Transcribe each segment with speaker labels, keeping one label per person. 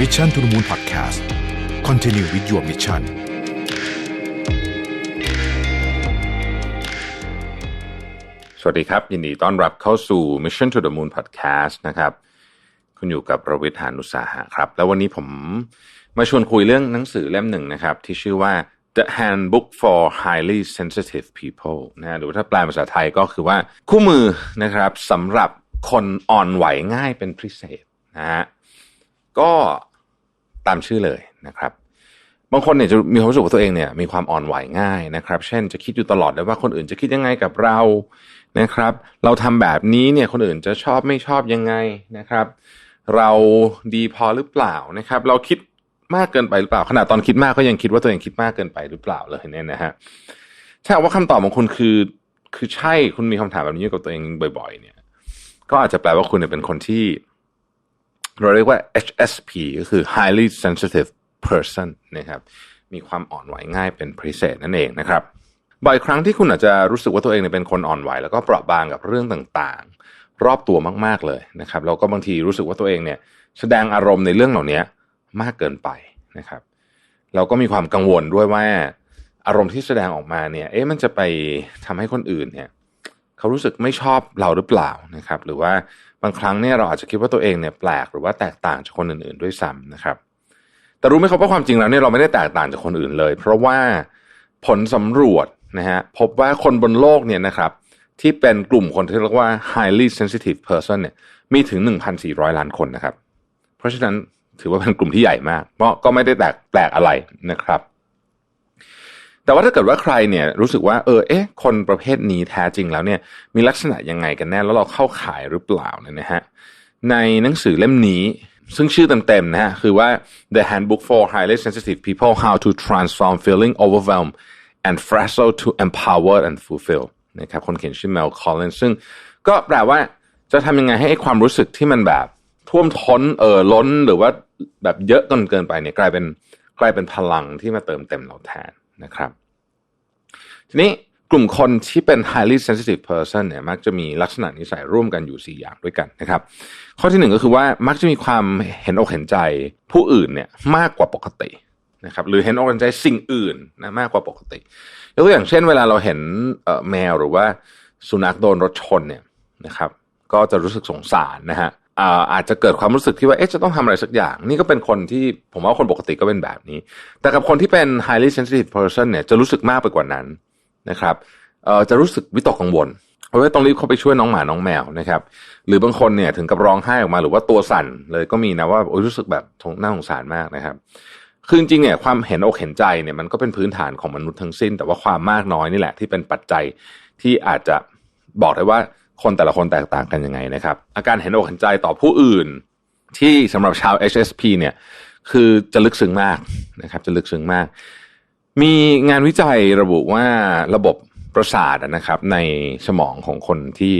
Speaker 1: Mission to the Moon Podcast Continue with your mission
Speaker 2: สวัสดีครับ ยินดีต้อนรับเข้าสู่ Mission to the Moon Podcast นะครับ คุณอยู่กับประวิทยานุสาหะครับ แล้ววันนี้ผมมาชวนคุยเรื่องหนังสือเล่มหนึ่งนะครับ ที่ชื่อว่า The Handbook for Highly Sensitive People นะหรือถ้าแปลภาษาไทยก็คือว่าคู่มือนะครับสำหรับคนอ่อนไหวง่ายเป็นพิเศษนะฮะ ก็ตามชื่อเลยนะครับ บางคนเนี่ยจะมีความรู้สึกว่าตัวเองเนี่ยมีความอ่อนไหวง่ายนะครับ เช่นจะคิดอยู่ตลอดเลยว่าคนอื่นจะคิดยังไงกับเรานะครับ เราทำแบบนี้เนี่ยคนอื่นจะชอบไม่ชอบยังไงนะครับ เราดีพอหรือเปล่านะครับ เราคิดมากเกินไปหรือเปล่าขนาดตอนคิดมากก็ยังคิดว่าตัวเองคิดมากเกินไปหรือเปล่าเลยเนี่ยนะฮะถ้าหาว่าคำตอบของคุณคือคือใช่คุณมีคำถามแบบนี้กับตัวเองบ่อย ๆ เนี่ย ก็อาจจะแปลว่าคุณเนี่ยเป็นคนที่ เราเรียกว่า HSP ก็คือ highly sensitive person นะครับ มีความอ่อนไหวง่ายเป็นพิเศษนั่นเองนะครับ บ่อยครั้งที่คุณอาจจะรู้สึกว่าตัวเองเป็นคนอ่อนไหว แล้วก็เปราะบางกับเรื่องต่างๆ รอบตัวมากๆเลยนะครับ แล้วก็บางทีรู้สึกว่าตัวเองเนี่ยแสดงอารมณ์ในเรื่องเหล่านี้มากเกินไปนะครับ เราก็มีความกังวลด้วยว่าอารมณ์ที่แสดงออกมาเนี่ย เอ๊ะ มันจะไปทำให้คนอื่นเนี่ย เขารู้สึกไม่ชอบเราหรือเปล่านะครับ หรือว่า บางครั้งเนี่ยเราอาจจะคิดว่าตัวเองเนี่ยแปลกหรือว่าแตกต่างจากคนอื่นๆด้วยซ้ำนะครับ แต่รู้ไหมครับว่าความจริงแล้วเนี่ยเราไม่ได้แตกต่างจากคนอื่นเลย เพราะว่าผลสำรวจนะฮะพบว่าคนบนโลกเนี่ยนะครับที่เป็นกลุ่มคนที่เรียกว่า highly sensitive person เนี่ยมีถึง 1,400 ล้านคนนะครับ เพราะฉะนั้นถือว่าเป็นกลุ่มที่ใหญ่มาก เพราะก็ไม่ได้แตกแปลกอะไรนะครับ แต่ว่าถ้าเกิดว่าใครเนี่ยรู้สึกว่าเออเอ๊ะคนประเภทนี้แท้จริงแล้วเนี่ยมีลักษณะยังไงกันแน่แล้วเราเข้าขายหรือเปล่าเนี่ยนะฮะในหนังสือเล่มนี้ซึ่งชื่อเต็มๆนะฮะคือว่า The Handbook for Highly Sensitive People How to Transform Feeling Overwhelmed and Frazzled to Empower and Fulfill นะครับคนเขียนชื่อ Mel Collins ซึ่งก็แปลว่าจะทำยังไงให้ความรู้สึกที่มันแบบท่วมท้นเออล้นหรือว่าแบบเยอะจนเกินไปเนี่ยกลายเป็นกลายเป็นพลังที่มาเติมเต็มเราแทน นะครับ ทีนี้กลุ่มคนที่เป็น highly sensitive person เนี่ยมักจะมีลักษณะนิสัยร่วมกันอยู่ 4 อย่างด้วยกันนะครับ ข้อที่หนึ่งก็คือว่ามักจะมีความเห็นอกเห็นใจผู้อื่นเนี่ยมากกว่าปกตินะครับหรือเห็นอกเห็นใจสิ่งอื่นนะมากกว่าปกติยกตัวอย่างเช่น เวลาเราเห็นแมวหรือว่าสุนัขโดนรถชนเนี่ยนะครับ ก็จะรู้สึกสงสารนะฮะ อาจจะเกิดความรู้สึกที่ว่าเอ๊ะจะต้องทำอะไรสักอย่าง นี่ก็เป็นคนที่ผมว่าคนปกติก็เป็นแบบนี้ แต่กับคนที่เป็น highly sensitive person เนี่ยจะรู้สึกมากไปกว่านั้นนะครับจะรู้สึกวิตกกังวลเพราะว่าต้องรีบเข้าไปช่วยน้องหมาน้องแมวนะครับ หรือบางคนเนี่ยถึงกับร้องไห้ออกมาหรือว่าตัวสั่นเลยก็มีนะว่าโอ้ยรู้สึกแบบน่าสงสารมากนะครับคือจริงเนี่ยความเห็นอกเห็นใจเนี่ยมันก็เป็นพื้นฐานของมนุษย์ทั้งสิ้น แต่ว่าความมากน้อยนี่แหละที่เป็นปัจจัยที่อาจจะบอกได้ว่า คนแต่ละคนแตกต่างกันยังไงนะครับ อาการเห็นอกเห็นใจต่อผู้อื่น ที่สำหรับชาว HSP เนี่ย คือจะลึกซึ้งมากนะครับ จะลึกซึ้งมาก มีงานวิจัยระบุว่าระบบประสาทนะครับ ในสมองของคนที่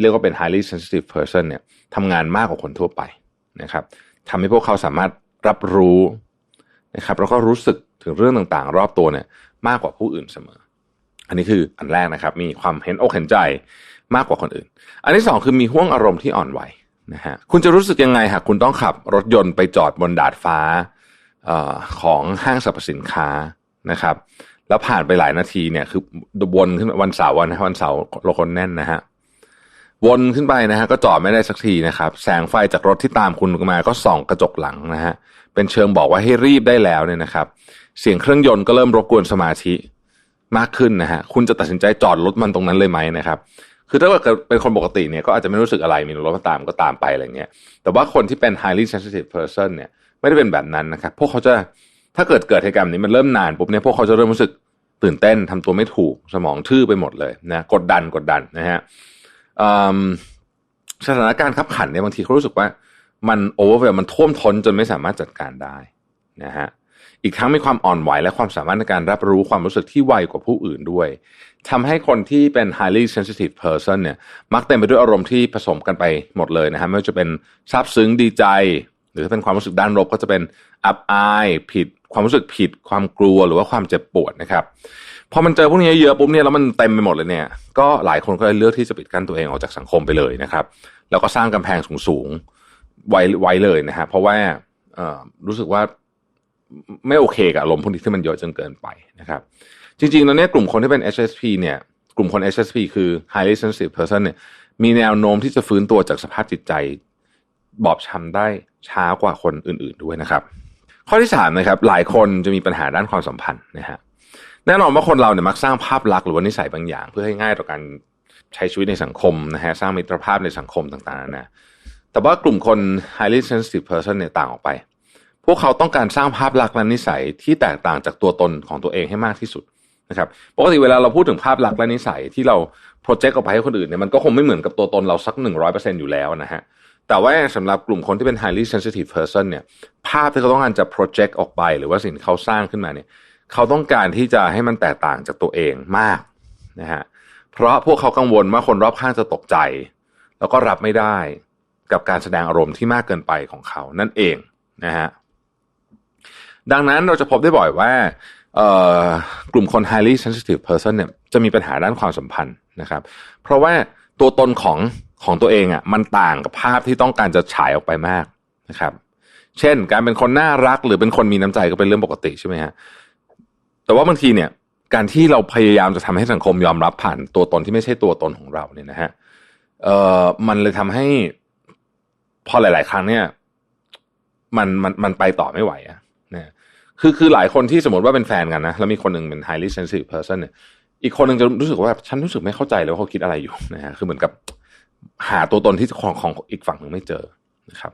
Speaker 2: เรียกว่าเป็น highly sensitive person เนี่ยทำงานมากกว่าคนทั่วไปนะครับทำให้พวกเขาสามารถรับรู้นะครับแล้วก็รู้สึกถึงเรื่องต่างๆ รอบตัวเนี่ย มากกว่าผู้อื่นเสมอ อันนี้คืออันแรกนะครับ มีความเห็นอกเห็นใจ มากกว่าคนอื่น อันที่สองคือมีห่วงอารมณ์ที่อ่อนไหวนะฮะคุณจะรู้สึกยังไงหากคุณต้องขับรถยนต์ไปจอดบนดาดฟ้าอของห้างสรรพสินค้านะครับ แล้วผ่านไปหลายนาทีเนี่ยคือวนขึ้นวันเสาร์นะวันเสาร์รถคนแน่นนะฮะวนขึ้นไปนะฮะก็จอดไม่ได้สักทีนะครับ แสงไฟจากรถที่ตามคุณมาก็ส่องกระจกหลังนะฮะเป็นเชิงบอกว่าให้รีบได้แล้วเนี่ยนะครับ เสียงเครื่องยนต์ก็เริ่มรบกวนสมาธิมากขึ้นนะฮะคุณจะตัดสินใจจอดรถมันตรงนั้นเลยไหมนะครับ คือถ้าเกิดเป็นคนปกติเนี่ยก็อาจจะไม่รู้สึกอะไรมีรถมาตามก็ตามไปอะไรเงี้ย แต่ว่าคนที่เป็น highly sensitive person เนี่ยไม่ได้เป็นแบบนั้นนะครับ พวกเขาจะถ้าเกิดเกิดเหตุการณ์นี้มันเริ่มนานปุ๊บเนี่ยพวกเขาจะเริ่มรู้สึกตื่นเต้นทำตัวไม่ถูกสมองทื่อไปหมดเลยนะกดดันกดดันนะฮะสถานการณ์ขับขันเนี่ยบางทีเขารู้สึกว่ามันโอเวอร์เวลมันท่วมท้นจนไม่สามารถจัดการได้นะฮะอีกทั้งมีความอ่อนไหวและความสามารถในการรับรู้ความรู้สึกที่ไวกว่าผู้อื่นด้วย ทำให้คนที่เป็น highly sensitive person เนี่ยมักเต็มไปด้วยอารมณ์ที่ผสมกันไปหมดเลยนะฮะไม่ว่าจะเป็นซาบซึ้งดีใจ หรือถ้าเป็นความรู้สึกด้านลบก็จะเป็นอับอายผิด ความรู้สึกผิด ความกลัวหรือว่าความเจ็บปวดนะครับพอมันเจอพวกนี้เยอะปุ๊บเนี่ยแล้วมันเต็มไปหมดเลยเนี่ยก็หลายคนก็เลยเลือกที่จะปิดกั้นตัวเองออกจากสังคมไปเลยนะครับ แล้วก็สร้างกำแพงสูงๆไว้ไว้เลยนะฮะเพราะว่ารู้สึกว่าไม่โอเคกับอารมณ์พวกนี้ที่มันเยอะจนเกินไปนะครับ จริงๆแล้วเนี่ยกลุ่มคนที่เป็น HSP เนี่ยกลุ่มคน HSP คือ highly sensitive person เนี่ยมีแนวโน้มที่จะฟื้นตัวจากสภาพจิตใจ บอบช้ำได้ช้ากว่าคนอื่น ๆด้วยนะครับ ข้อที่สามนะครับ หลายคนจะมีปัญหาด้านความสัมพันธ์นะฮะแน่นอนว่าคนเราเนี่ยมักสร้างภาพลักษณ์หรือว่านิสัยบางอย่าง เพื่อให้ง่ายต่อการใช้ชีวิตในสังคมนะฮะสร้างมิตรภาพในสังคมต่างๆนะแต่ว่ากลุ่มคน highly sensitive person เนี่ยต่างออกไป พวกเขาต้องการสร้างภาพลักษณ์และนิสัยที่แตกต่างจากตัวตนของตัวเองให้มากที่สุด นะครับปกติเวลาเราพูดถึงภาพลักษณ์และนิสัยที่เราโปรเจกต์ออกไปให้คนอื่นเนี่ยมันก็คงไม่เหมือนกับตัวตนเราสักหนึ่งร้อยเปอร์เซ็นอยู่แล้วนะฮะแต่ว่าสำหรับกลุ่มคนที่เป็น highly sensitive person เนี่ยภาพที่เขาต้องการจะ project ออกไป หรือว่าสิ่งที่เขาสร้างขึ้นมาเนี่ยเขาต้องการที่จะให้มันแตกต่างจากตัวเองมากนะฮะเพราะพวกเขากังวลว่าคนรอบข้างจะตกใจ แล้วก็รับไม่ได้กับการแสดงอารมณ์ที่มากเกินไปของเขานั่นเองนะฮะดังนั้นเราจะพบได้บ่อยว่า กลุ่มคน highly sensitive person เนี่ยจะมีปัญหาด้านความสัมพันธ์นะครับ เพราะว่าตัวตนของของตัวเองอะ่ะมันต่างกับภาพที่ต้องการจะฉายออกไปมากนะครับ เช่น การเป็นคนน่ารักหรือเป็นคนมีน้ำใจก็เป็นเรื่องปกติใช่ไหมฮะแต่ว่าบางทีเนี่ย การที่เราพยายามจะทำให้สังคมยอมรับผ่านตัวตนที่ไม่ใช่ตัวตนของเราเนี่ยนะฮะเอ่อมันเลยทำให้พอหลาย ๆ ครั้งเนี่ย มันมันมันไปต่อไม่ไหวอะนะ คือคือหลายคนที่สมมติว่าเป็นแฟนกันนะแล้วมีคนหนึ่งเป็น highly sensitive person เนี่ยอีกคนหนึ่งจะรู้สึกว่าฉันรู้สึกไม่เข้าใจเลยว่าเขาคิดอะไรอยู่นะฮะคือเหมือนกับหาตัวตนที่ของของอีกฝั่งหนึ่งไม่เจอนะครับ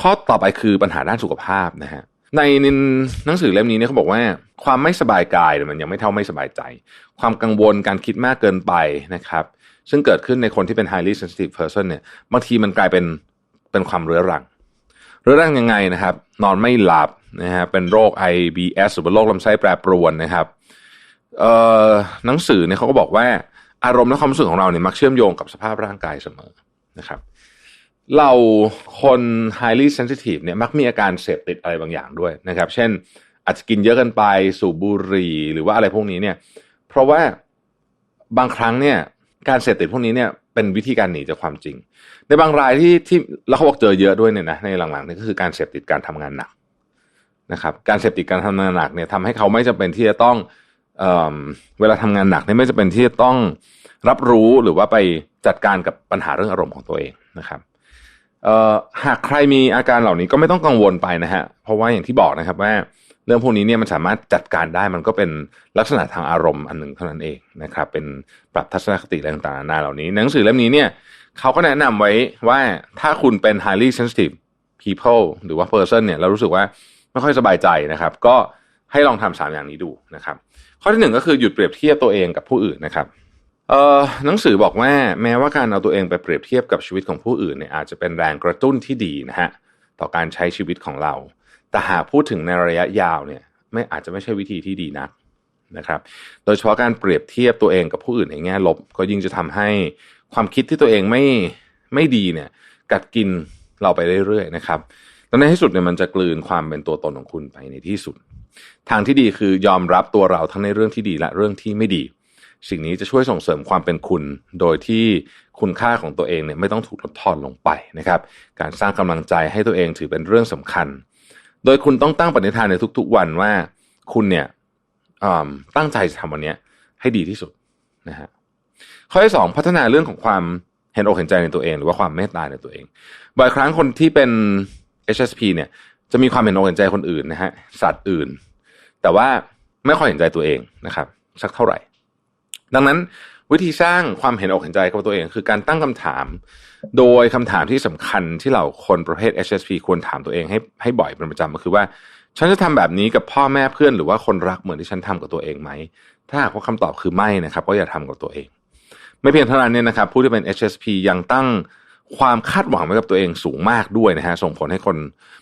Speaker 2: ข้อต่อไปคือปัญหาด้านสุขภาพนะฮะในหนังสือเล่มนี้เนี่ยเขาบอกว่า ความไม่สบายกายมันยังไม่เท่าไม่สบายใจ ความกังวลการคิดมากเกินไปนะครับ ซึ่งเกิดขึ้นในคนที่เป็น highly sensitive person เนี่ยบางทีมันกลายเป็นเป็นความเรื้อรัง เรื้อรังยังไงนะครับ นอนไม่หลับ นะฮะเป็นโรค IBS หรือว่าโรคลำไส้แปรปรวนนะครับเอ่อหนังสือเนี่ยเขาก็บอกว่าอารมณ์และความรู้สึกของเราเนี่ยมักเชื่อมโยงกับสภาพร่างกายเสมอนะครับ เราคน highly sensitive เนี่ยมักมีอาการเสพติดอะไรบางอย่างด้วยนะครับ เช่น อาจจะกินเยอะเกินไปสูบบุหรี่หรือว่าอะไรพวกนี้เนี่ย เพราะว่าบางครั้งเนี่ยการเสพติดพวกนี้เนี่ยเป็นวิธีการหนีจากความจริง ในบางรายที่ที่แล้วเขาบอกเจอเยอะด้วยเนี่ยนะในหลังๆนี่ก็คือการเสพติดการทำงานหนัก นะครับการเสพติดการทำงานหนักเนี่ยทำให้เขาไม่จำเป็นที่จะต้องเเวลาทำงานหนักเนี่ยไม่จะเป็นที่จะต้องรับรู้หรือว่าไปจัดการกับปัญหาเรื่องอารมณ์ของตัวเองนะครับหากใครมีอาการเหล่านี้ก็ไม่ต้องกังวลไปนะฮะเพราะว่าอย่างที่บอกนะครับว่าเรื่องพวกนี้เนี่ยมันสามารถจัดการได้มันก็เป็นลักษณะทางอารมณ์อันหนึ่งเท่านั้นเองนะครับ เป็นปรับทัศนคติอะไรต่างๆนานาเหล่านี้ หนังสือเล่มนี้เนี่ยเขาก็แนะนำไว้ว่าถ้าคุณเป็น highly sensitive people หรือว่า person เนี่ยเรารู้สึกว่า ไม่ค่อยสบายใจนะครับ ก็ให้ลองทำสามอย่างนี้ดูนะครับ ข้อที่หนึ่งก็คือหยุดเปรียบเทียบตัวเองกับผู้อื่นนะครับเอ่อหนังสือบอกว่าแม้ว่าการเอาตัวเองไปเปรียบเทียบกับชีวิตของผู้อื่นเนี่ยอาจจะเป็นแรงกระตุ้นที่ดีนะฮะต่อการใช้ชีวิตของเรา แต่หากพูดถึงในระยะยาวเนี่ยไม่อาจจะไม่ใช่วิธีที่ดีนักนะครับ โดยเฉพาะการเปรียบเทียบตัวเองกับผู้อื่นในแง่ลบ ก็ยิ่งจะทำให้ความคิดที่ตัวเองไม่ไม่ดีเนี่ยกัดกินเราไปเรื่อยๆนะครับ แล้วในที่สุดเนี่ยมันจะกลืนความเป็นตัวตนของคุณไปในที่สุด ทางที่ดีคือยอมรับตัวเราทั้งในเรื่องที่ดีและเรื่องที่ไม่ดี สิ่งนี้จะช่วยส่งเสริมความเป็นคุณ โดยที่คุณค่าของตัวเองเนี่ยไม่ต้องถูกลดทอนลงไปนะครับ การสร้างกำลังใจให้ตัวเองถือเป็นเรื่องสำคัญ โดยคุณต้องตั้งปณิธานในทุก ๆ วันว่าคุณเนี่ยตั้งใจจะทำวันนี้ให้ดีที่สุดนะฮะข้อที่สองพัฒนาเรื่องของความเห็นอกเห็นใจในตัวเอง หรือว่าความเมตตาในตัวเองบ่อยครั้งคนที่เป็น HSP เนี่ยจะมีความเห็นอกเห็นใจคนอื่นนะฮะสัตว์อื่น แต่ว่าไม่ค่อยเห็นใจตัวเองนะครับ สักเท่าไหร่ ดังนั้นวิธีสร้างความเห็นอกเห็นใจกับตัวเอง คือการตั้งคำถาม โดยคำถามที่สำคัญที่เราคนประเภท HSP ควรถามตัวเองให้ให้บ่อยเป็นประจำก็คือว่า ฉันจะทำแบบนี้กับพ่อแม่เพื่อนหรือว่าคนรักเหมือนที่ฉันทำกับตัวเองไหม ถ้าหากว่าคำตอบคือไม่นะครับ ก็อย่าทำกับตัวเอง ไม่เพียงเท่านั้นเนี่ยนะครับ ผู้ที่เป็น HSP ยังตั้ง ความคาดหวังไว้กับตัวเองสูงมากด้วยนะฮะส่งผลให้คน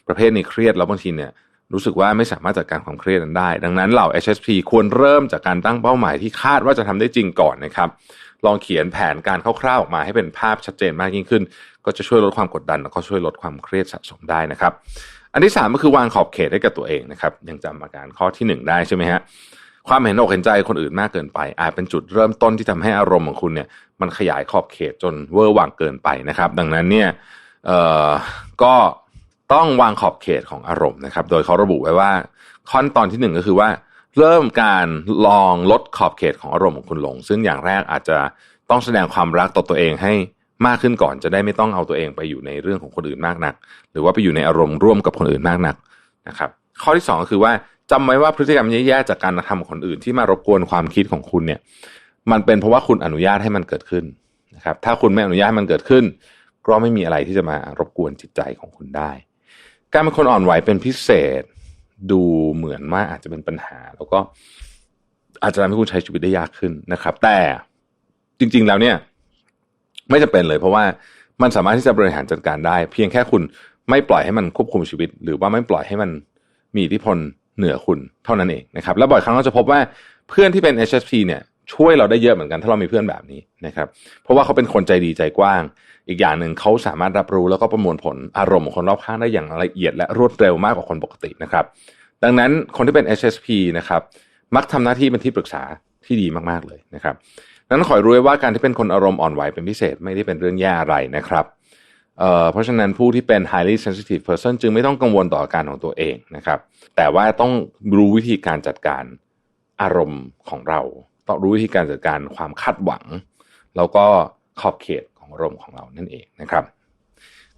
Speaker 2: ประเภทนี้เครียดแล้วบางทีเนี่ยรู้สึกว่าไม่สามารถจัดการความเครียดนั้นได้ ดังนั้นเหล่า HSP ควรเริ่มจากการตั้งเป้าหมายที่คาดว่าจะทำได้จริงก่อนนะครับ ลองเขียนแผนการคร่าวๆออกมาให้เป็นภาพชัดเจนมากยิ่งขึ้น ก็จะช่วยลดความกดดัน แล้วก็ช่วยลดความเครียดสะสมได้นะครับ อันที่สามก็คือวางขอบเขตให้กับตัวเองนะครับ ยังจำอาการข้อที่หนึ่งได้ใช่ไหมฮะ ความเห็นอกเห็นใจคนอื่นมากเกินไป อาจเป็นจุดเริ่มต้นที่ทำให้อารมณ์ของคุณเนี่ย มันขยายขอบเขตจนเวอร์วังเกินไปนะครับ ดังนั้นเนี่ยเอ่อก็ต้องวางขอบเขตของอารมณ์นะครับ โดยเขาระบุไว้ว่าขั้นตอนที่หนึ่งก็คือว่า เริ่มการลองลดขอบเขตของอารมณ์ของคุณลง ซึ่งอย่างแรกอาจจะต้องแสดงความรักต่อตัวเองให้มากขึ้นก่อนจะได้ไม่ต้องเอาตัวเองไปอยู่ในเรื่องของคนอื่นมากนัก หรือว่าไปอยู่ในอารมณ์ร่วมกับคนอื่นมากนักนะครับ ข้อที่สองก็คือว่า จำไว้ว่าพฤติกรรมแย่ๆจากการทำของคนอื่นที่มารบกวนความคิดของคุณเนี่ย มันเป็นเพราะว่าคุณอนุญาตให้มันเกิดขึ้นนะครับ ถ้าคุณไม่อนุญาตให้มันเกิดขึ้น ก็ไม่มีอะไรที่จะมารบกวนจิตใจของคุณได้ การเป็นคนอ่อนไหวเป็นพิเศษ ดูเหมือนว่าอาจจะเป็นปัญหา แล้วก็อาจจะทำให้คุณใช้ชีวิตได้ยากขึ้นนะครับ แต่จริง ๆ แล้วเนี่ย ไม่จะเป็นเลย เพราะว่ามันสามารถที่จะบริหารจัดการได้ เพียงแค่คุณไม่ปล่อยให้มันควบคุมชีวิต หรือว่าไม่ปล่อยให้มันมีอิทธิพล เหนือคุณเท่านั้นเองนะครับแล้วบ่อยครั้งเราจะพบว่าเพื่อนที่เป็น HSP เนี่ยช่วยเราได้เยอะเหมือนกันถ้าเรามีเพื่อนแบบนี้นะครับเพราะว่าเขาเป็นคนใจดีใจกว้าง อีกอย่างหนึ่งเขาสามารถรับรู้แล้วก็ประมวลผลอารมณ์ของคนรอบข้างได้อย่างละเอียดและรวดเร็วมากกว่าคนปกตินะครับดังนั้นคนที่เป็น HSP นะครับมักทำหน้าที่เป็นที่ปรึกษาที่ดีมากๆเลยนะครับดังนั้นขอรู้ไว้ว่าการที่เป็นคนอารมณ์อ่อนไหวเป็นพิเศษไม่ได้เป็นเรื่องแย่อะไรนะครับ เพราะฉะนั้นผู้ที่เป็น highly sensitive person จึงไม่ต้องกังวลต่ออาการของตัวเองนะครับ แต่ว่าต้องรู้วิธีการจัดการอารมณ์ของเรา ต้องรู้วิธีการจัดการความคาดหวัง แล้วก็ขอบเขตของอารมณ์ของเรานั่นเองนะครับ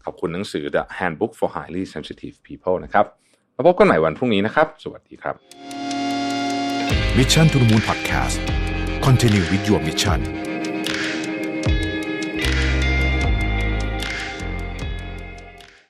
Speaker 2: ขอบคุณหนังสือ The Handbook for Highly Sensitive People นะครับมาพบกันใหม่วันพรุ่งนี้นะครับ สวัสดีครับ
Speaker 1: Mission to the Moon Podcast Continue with your mission